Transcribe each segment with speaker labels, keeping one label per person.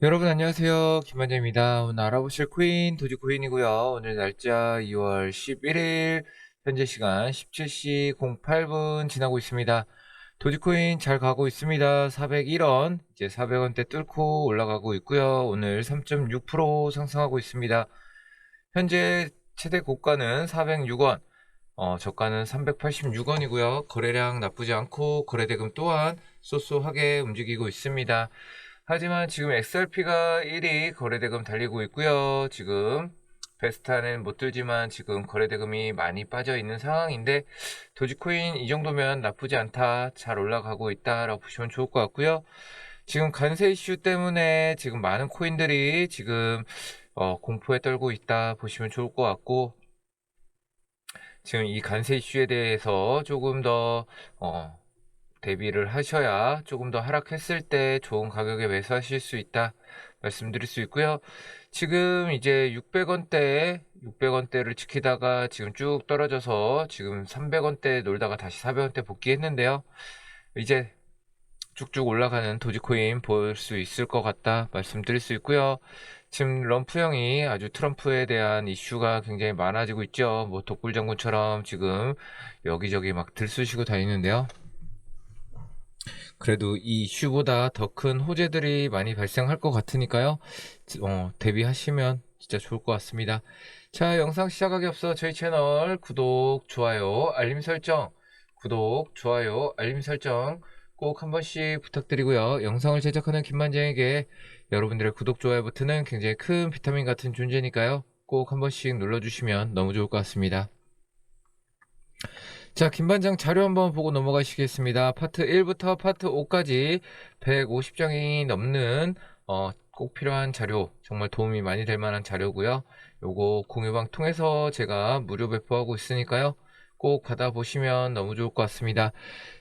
Speaker 1: 여러분 안녕하세요. 김만재입니다. 오늘 알아보실 코인 도지코인이고요. 오늘 날짜 2월 11일 현재 시간 17시 08분 지나고 있습니다. 도지코인 잘 가고 있습니다. 401원 이제 400원대 뚫고 올라가고 있고요. 오늘 3.6% 상승하고 있습니다. 현재 최대 고가는 406원 어, 저가는 386원이고요. 거래량 나쁘지 않고 거래대금 또한 쏘쏘하게 움직이고 있습니다 하지만 지금 XRP가 1위 거래대금 달리고 있고요. 지금 베스타는 못 들지만 지금 거래대금이 많이 빠져 있는 상황인데 도지코인 이 정도면 나쁘지 않다. 잘 올라가고 있다라고 보시면 좋을 것 같고요. 지금 관세 이슈 때문에 지금 많은 코인들이 지금 어, 공포에 떨고 있다 보시면 좋을 것 같고 지금 이 관세 이슈에 대해서 조금 더 어, 대비를 하셔야 조금 더 하락했을 때 좋은 가격에 매수하실 수 있다 말씀드릴 수 있고요. 지금 이제 600원대 600원대를 지키다가 지금 쭉 떨어져서 지금 300원대 놀다가 다시 400원대 복귀했는데요. 이제 쭉쭉 올라가는 도지코인 볼 수 있을 것 같다 말씀드릴 수 있고요. 지금 럼프 형이 아주 트럼프에 대한 이슈가 굉장히 많아지고 있죠. 뭐 독불 장군처럼 지금 여기저기 막 들쑤시고 다니는데요. 그래도 이 이슈보다 더 큰 호재들이 많이 발생할 것 같으니까요. 어, 대비하시면 진짜 좋을 것 같습니다. 자, 영상 시작하기 앞서 저희 채널 구독, 좋아요, 알림 설정, 구독, 좋아요, 알림 설정 꼭 한 번씩 부탁드리고요. 영상을 제작하는 김만장에게 여러분들의 구독, 좋아요 버튼은 굉장히 큰 비타민 같은 존재니까요. 꼭 한 번씩 눌러주시면 너무 좋을 것 같습니다. 자, 김반장 자료 한번 보고 넘어가시겠습니다. 파트 1부터 파트 5까지 150장이 넘는 어, 꼭 필요한 자료, 정말 도움이 많이 될 만한 자료고요. 요거 공유방 통해서 제가 무료 배포하고 있으니까요. 꼭 받아보시면 너무 좋을 것 같습니다.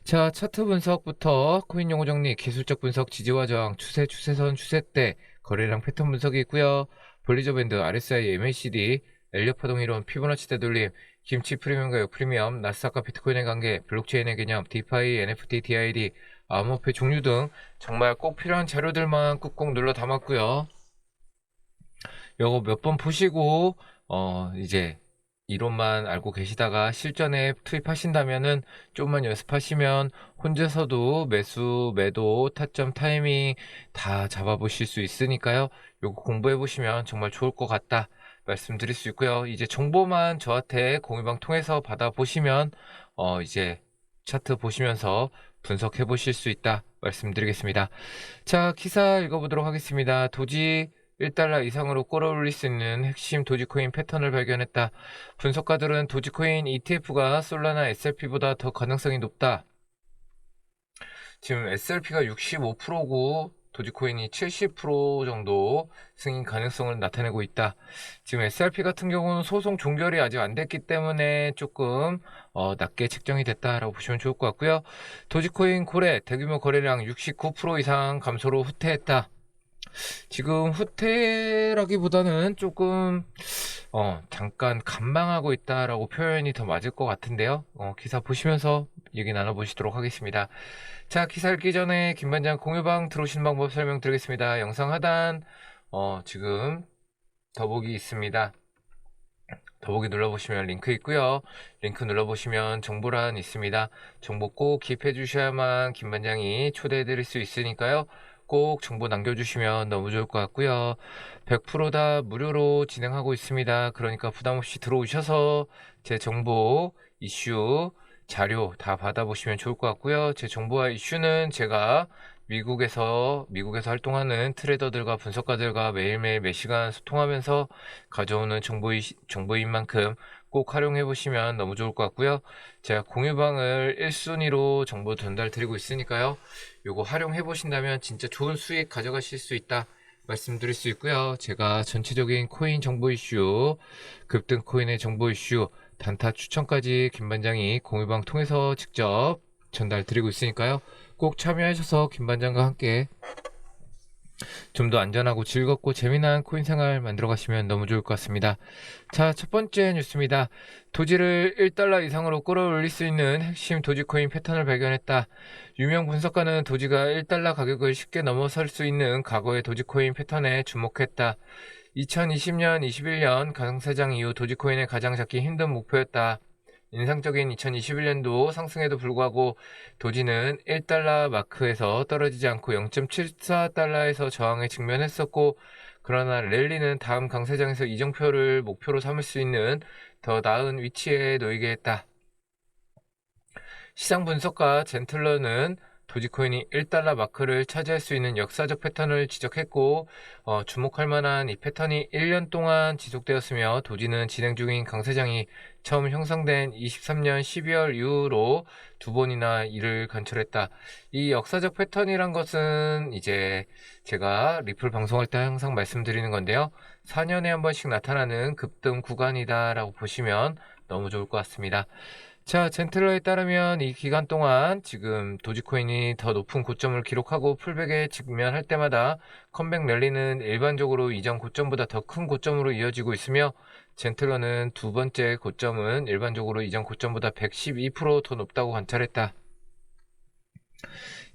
Speaker 1: 자, 차트 분석부터 코인 용어 정리, 기술적 분석, 지지와 저항, 추세, 추세선, 추세대, 거래량 패턴 분석이 있고요. 볼리저 밴드, RSI, MACD, 엘리어 파동 이론, 피보나치 되돌림, 김치 프리미엄과 역프리미엄, 나스닥과 비트코인의 관계, 블록체인의 개념, 디파이, NFT, DID, 암호화폐 종류 등 정말 꼭 필요한 자료들만 꾹꾹 눌러 담았고요. 요거 몇 번 보시고 어 이제 이론만 알고 계시다가 실전에 투입하신다면은 좀만 연습하시면 혼자서도 매수, 매도, 타점, 타이밍 다 잡아보실 수 있으니까요. 요거 공부해 보시면 정말 좋을 것 같다. 말씀드릴 수 있고요. 이제 정보만 저한테 공유방 통해서 받아보시면 어 이제 차트 보시면서 분석해 보실 수 있다 말씀드리겠습니다. 자, 기사 읽어보도록 하겠습니다. 도지 1달러 이상으로 끌어올릴 수 있는 핵심 도지코인 패턴을 발견했다. 분석가들은 도지코인 ETF가 솔라나 SLP보다 더 가능성이 높다. 지금 SLP가 65%고 도지코인이 70% 정도 승인 가능성을 나타내고 있다. 지금 SRP 같은 경우는 소송 종결이 아직 안 됐기 때문에 조금 어, 낮게 책정이 됐다라고 보시면 좋을 것 같고요. 도지코인 고래 대규모 거래량 69% 이상 감소로 후퇴했다. 지금 후퇴라기보다는 조금 어, 잠깐 감망하고 있다라고 표현이 더 맞을 것 같은데요. 어, 기사 보시면서 얘기 나눠보시도록 하겠습니다. 자, 기사 읽기 전에 김반장 공유방 들어오시는 방법 설명드리겠습니다. 영상 하단 어, 지금 더보기 있습니다. 더보기 눌러보시면 링크 있고요. 링크 눌러보시면 정보란 있습니다. 정보 꼭 기입해 주셔야만 김반장이 초대해 드릴 수 있으니까요. 꼭 정보 남겨주시면 너무 좋을 것 같고요. 100%다 무료로 진행하고 있습니다. 그러니까 부담 없이 들어오셔서 제 정보, 이슈, 자료 다 받아보시면 좋을 것 같고요. 제 정보와 이슈는 제가 미국에서 미국에서 활동하는 트레이더들과 분석가들과 매일매일 몇 시간 소통하면서 가져오는 정보이, 정보인 만큼 꼭 활용해 보시면 너무 좋을 것 같고요. 제가 공유방을 1순위로 정보 전달 드리고 있으니까요. 요거 활용해 보신다면 진짜 좋은 수익 가져가실 수 있다. 말씀드릴 수 있고요. 제가 전체적인 코인 정보 이슈, 급등 코인의 정보 이슈, 단타 추천까지 김 반장이 공유방 통해서 직접 전달 드리고 있으니까요. 꼭 참여하셔서 김반장과 함께 좀 더 안전하고 즐겁고 재미난 코인 생활 만들어 가시면 너무 좋을 것 같습니다. 자, 첫 번째 뉴스입니다. 도지를 1달러 이상으로 끌어올릴 수 있는 핵심 도지코인 패턴을 발견했다. 유명 분석가는 도지가 1달러 가격을 쉽게 넘어설 수 있는 과거의 도지코인 패턴에 주목했다. 2020년, 21년 가상세장 이후 도지코인의 가장 잡기 힘든 목표였다. 인상적인 2021년도 상승에도 불구하고 도지는 1달러 마크에서 떨어지지 않고 0.74달러에서 저항에 직면했었고 그러나 랠리는 다음 강세장에서 이정표를 목표로 삼을 수 있는 더 나은 위치에 놓이게 했다. 시장 분석가 젠틀러는 도지코인이 1달러 마크를 차지할 수 있는 역사적 패턴을 지적했고 어, 주목할 만한 이 패턴이 1년 동안 지속되었으며 도지는 진행 중인 강세장이 처음 형성된 23년 12월 이후로 두 번이나 이를 관철했다. 이 역사적 패턴이란 것은 이제 제가 리플 방송할 때 항상 말씀드리는 건데요. 4년에 한 번씩 나타나는 급등 구간이다라고 보시면 너무 좋을 것 같습니다. 자, 젠틀러에 따르면 이 기간 동안 지금 도지코인이 더 높은 고점을 기록하고 풀백에 직면할 때마다 컴백 랠리는 일반적으로 이전 고점보다 더 큰 고점으로 이어지고 있으며 젠틀러는 두 번째 고점은 일반적으로 이전 고점보다 112%더 높다고 관찰했다.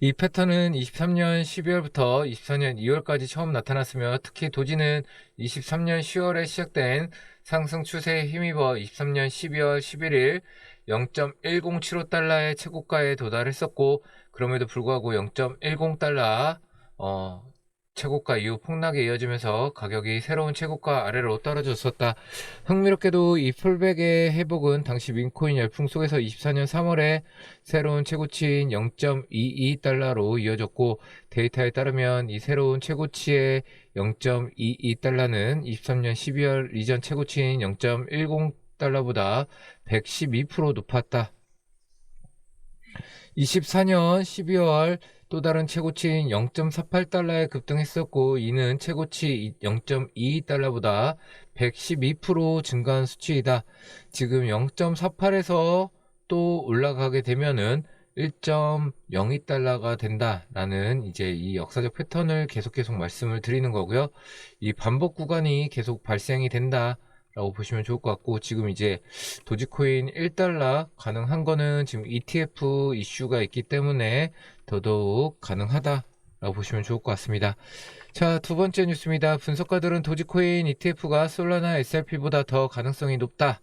Speaker 1: 이 패턴은 23년 12월부터 24년 2월까지 처음 나타났으며 특히 도지는 23년 10월에 시작된 상승 추세에 힘입어 23년 12월 11일 0.1075달러의 최고가에 도달했었고 그럼에도 불구하고 0.10달러 어, 최고가 이후 폭락에 이어지면서 가격이 새로운 최고가 아래로 떨어졌었다. 흥미롭게도 이 풀백의 회복은 당시 민코인 열풍 속에서 24년 3월에 새로운 최고치인 0.22달러로 이어졌고 데이터에 따르면 이 새로운 최고치의 0.22달러는 23년 12월 이전 최고치인 0.10 달러보다 112% 높았다. 24년 12월 또 다른 최고치인 0.48달러에 급등했었고 이는 최고치 0.22달러보다 112% 증가한 수치이다. 지금 0.48에서 또 올라가게 되면은 1.02달러가 된다라는 이제 이 역사적 패턴을 계속 계속 말씀을 드리는 거고요. 이 반복 구간이 계속 발생이 된다. 라고 보시면 좋을 것 같고 지금 이제 도지코인 1달러 가능한 거는 지금 ETF 이슈가 있기 때문에 더더욱 가능하다 라고 보시면 좋을 것 같습니다. 자, 두 번째 뉴스입니다. 분석가들은 도지코인 ETF가 솔라나 SRP보다 더 가능성이 높다.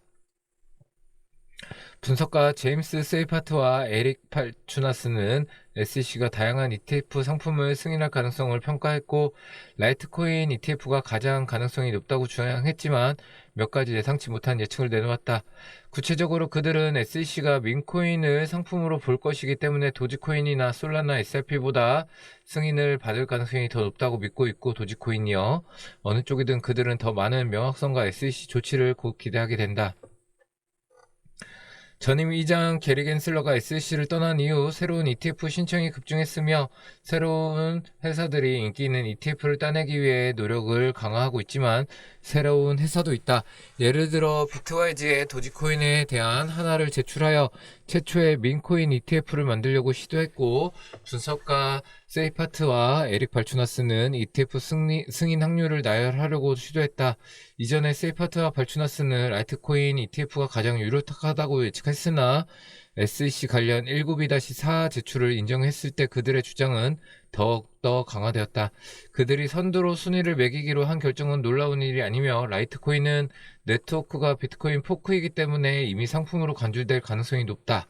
Speaker 1: 분석가 제임스 세이파트와 에릭 팔추나스는 SEC가 다양한 ETF 상품을 승인할 가능성을 평가했고 라이트코인 ETF가 가장 가능성이 높다고 주장했지만 몇 가지 예상치 못한 예측을 내놓았다. 구체적으로 그들은 SEC가 민코인을 상품으로 볼 것이기 때문에 도지코인이나 솔라나 SRP보다 승인을 받을 가능성이 더 높다고 믿고 있고 도지코인이요. 어느 쪽이든 그들은 더 많은 명확성과 SEC 조치를 곧 기대하게 된다. 전임 이장 게리 겐슬러가 SC를 떠난 이후 새로운 ETF 신청이 급증했으며 새로운 회사들이 인기 있는 ETF를 따내기 위해 노력을 강화하고 있지만 새로운 회사도 있다. 예를 들어 비트와이즈의 도지코인에 대한 하나를 제출하여 최초의 민코인 ETF를 만들려고 시도했고 분석가 세이파트와 에릭 발추나스는 ETF 승리, 승인 확률을 나열하려고 시도했다. 이전에 세이파트와 발추나스는 라이트코인 ETF가 가장 유력하다고 예측했 으나 SEC 관련 19B-4 제출을 인정했을 때 그들의 주장은 더욱더 강화되었다. 그들이 선두로 순위를 매기기로 한 결정은 놀라운 일이 아니며 라이트코인은 네트워크가 비트코인 포크이기 때문에 이미 상품으로 간주될 가능성이 높다.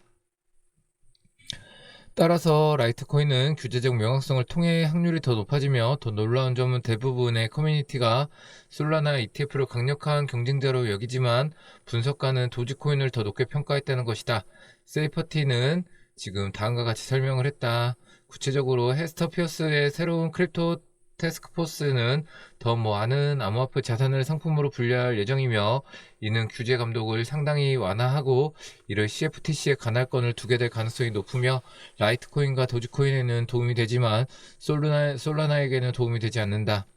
Speaker 1: 따라서 라이트코인은 규제적 명확성을 통해 확률이 더 높아지며 더 놀라운 점은 대부분의 커뮤니티가 솔라나 ETF를 강력한 경쟁자로 여기지만 분석가는 도지코인을 더 높게 평가했다는 것이다. 세이퍼티는 지금 다음과 같이 설명을 했다. 구체적으로 헤스터 피어스의 새로운 크립토 테스크포스는 더 많은 암호화폐 자산을 상품으로 분류할 예정이며 이는 규제 감독을 상당히 완화하고 이를 CFTC에 관할권을 두게 될 가능성이 높으며 라이트코인과 도지코인에는 도움이 되지만 솔라나, 솔라나에게는 도움이 되지 않는다.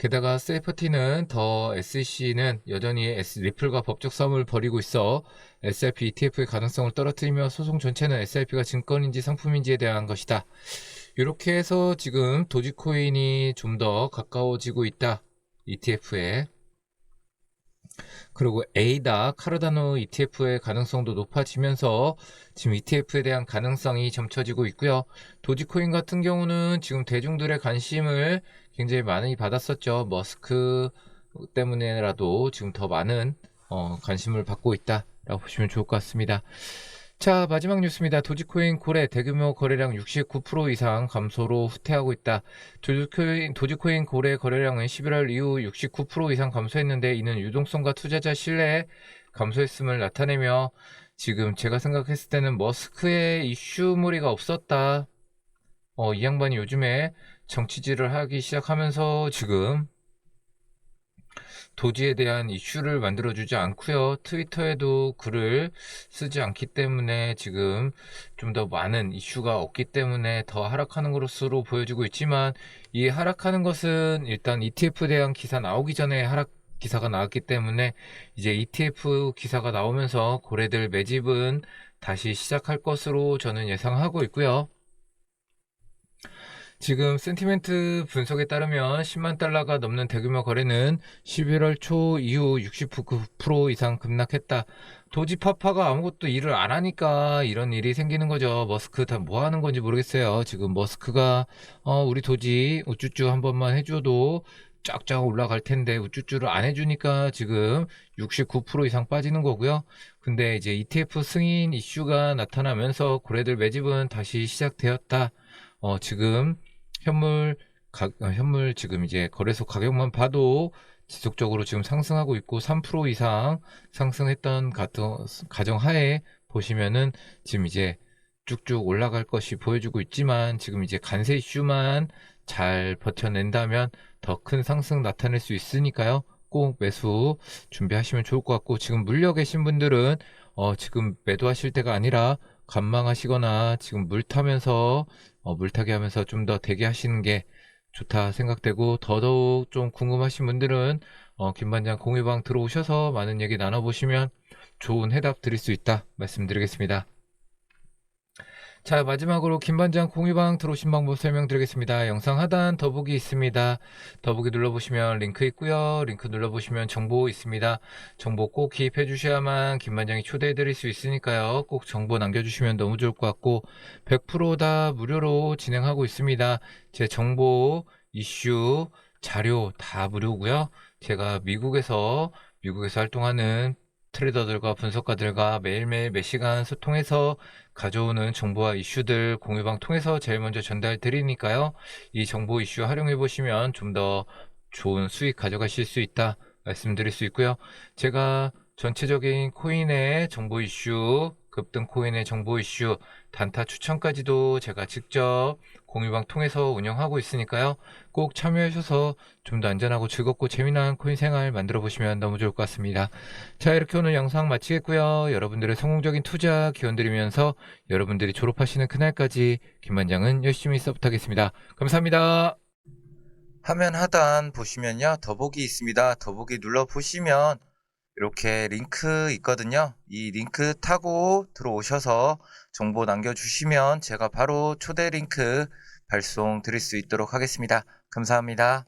Speaker 1: 게다가 세이퍼티는 더 SEC는 여전히 S, 리플과 법적 싸움을 벌이고 있어 SRP ETF의 가능성을 떨어뜨리며 소송 전체는 SRP가 증권인지 상품인지에 대한 것이다. 이렇게 해서 지금 도지코인이 좀 더 가까워지고 있다. ETF에. 그리고 에이다, 카르다노 ETF의 가능성도 높아지면서 지금 ETF에 대한 가능성이 점쳐지고 있고요. 도지코인 같은 경우는 지금 대중들의 관심을 굉장히 많이 받았었죠. 머스크 때문에라도 지금 더 많은 어, 관심을 받고 있다라고 보시면 좋을 것 같습니다. 자, 마지막 뉴스입니다. 도지코인 고래 대규모 거래량 69% 이상 감소로 후퇴하고 있다. 도지코인, 도지코인 고래 거래량은 11월 이후 69% 이상 감소했는데 이는 유동성과 투자자 신뢰에 감소했음을 나타내며 지금 제가 생각했을 때는 머스크의 이슈무리가 없었다. 어, 이 양반이 요즘에 정치질을 하기 시작하면서 지금 도지에 대한 이슈를 만들어주지 않고요. 트위터에도 글을 쓰지 않기 때문에 지금 좀 더 많은 이슈가 없기 때문에 더 하락하는 것으로 보여지고 있지만 이 하락하는 것은 일단 ETF에 대한 기사 나오기 전에 하락 기사가 나왔기 때문에 이제 ETF 기사가 나오면서 고래들 매집은 다시 시작할 것으로 저는 예상하고 있고요. 지금 센티멘트 분석에 따르면 10만 달러가 넘는 대규모 거래는 11월 초 이후 69% 이상 급락했다. 도지 파파가 아무것도 일을 안 하니까 이런 일이 생기는 거죠. 머스크 다 뭐 하는 건지 모르겠어요. 지금 머스크가 어, 우리 도지 우쭈쭈 한 번만 해줘도 쫙쫙 올라갈 텐데 우쭈쭈를 안 해주니까 지금 69% 이상 빠지는 거고요. 근데 이제 ETF 승인 이슈가 나타나면서 고래들 매집은 다시 시작되었다. 어, 지금 현물 가, 어, 현물 지금 이제 거래소 가격만 봐도 지속적으로 지금 상승하고 있고 3% 이상 상승했던 가정, 가정 하에 보시면은 지금 이제 쭉쭉 올라갈 것이 보여주고 있지만 지금 이제 간세 이슈만 잘 버텨낸다면 더 큰 상승 나타낼 수 있으니까요. 꼭 매수 준비하시면 좋을 것 같고 지금 물려 계신 분들은 어 지금 매도하실 때가 아니라 관망하시거나 지금 물 타면서 어, 물타기 하면서 좀 더 대기하시는 게 좋다 생각되고 더더욱 좀 궁금하신 분들은 어, 김반장 공유방 들어오셔서 많은 얘기 나눠보시면 좋은 해답 드릴 수 있다 말씀드리겠습니다. 자 마지막으로 김반장 공유방 들어오신 방법 설명드리겠습니다. 영상 하단 더보기 있습니다. 더보기 눌러보시면 링크 있고요. 링크 눌러보시면 정보 있습니다. 정보 꼭 기입해 주셔야만 김반장이 초대해 드릴 수 있으니까요. 꼭 정보 남겨주시면 너무 좋을 것 같고 100%다 무료로 진행하고 있습니다. 제 정보, 이슈, 자료 다 무료고요. 제가 미국에서 미국에서 활동하는 트레이더들과 분석가들과 매일매일 몇 시간 소통해서 가져오는 정보와 이슈들 공유방 통해서 제일 먼저 전달 드리니까요. 이 정보 이슈 활용해 보시면 좀 더 좋은 수익 가져가실 수 있다 말씀드릴 수 있고요. 제가 전체적인 코인의 정보 이슈, 급등 코인의 정보 이슈, 단타 추천까지도 제가 직접 공유방 통해서 운영하고 있으니까요. 꼭 참여하셔서 좀 더 안전하고 즐겁고 재미난 코인 생활 만들어 보시면 너무 좋을 것 같습니다. 자, 이렇게 오늘 영상 마치겠고요. 여러분들의 성공적인 투자 기원 드리면서 여러분들이 졸업하시는 그날까지 김반장은 열심히 서브하겠습니다. 감사합니다.
Speaker 2: 화면 하단 보시면요. 더보기 있습니다. 더보기 눌러 보시면 이렇게 링크 있거든요. 이 링크 타고 들어오셔서 정보 남겨주시면 제가 바로 초대 링크 발송 드릴 수 있도록 하겠습니다. 감사합니다.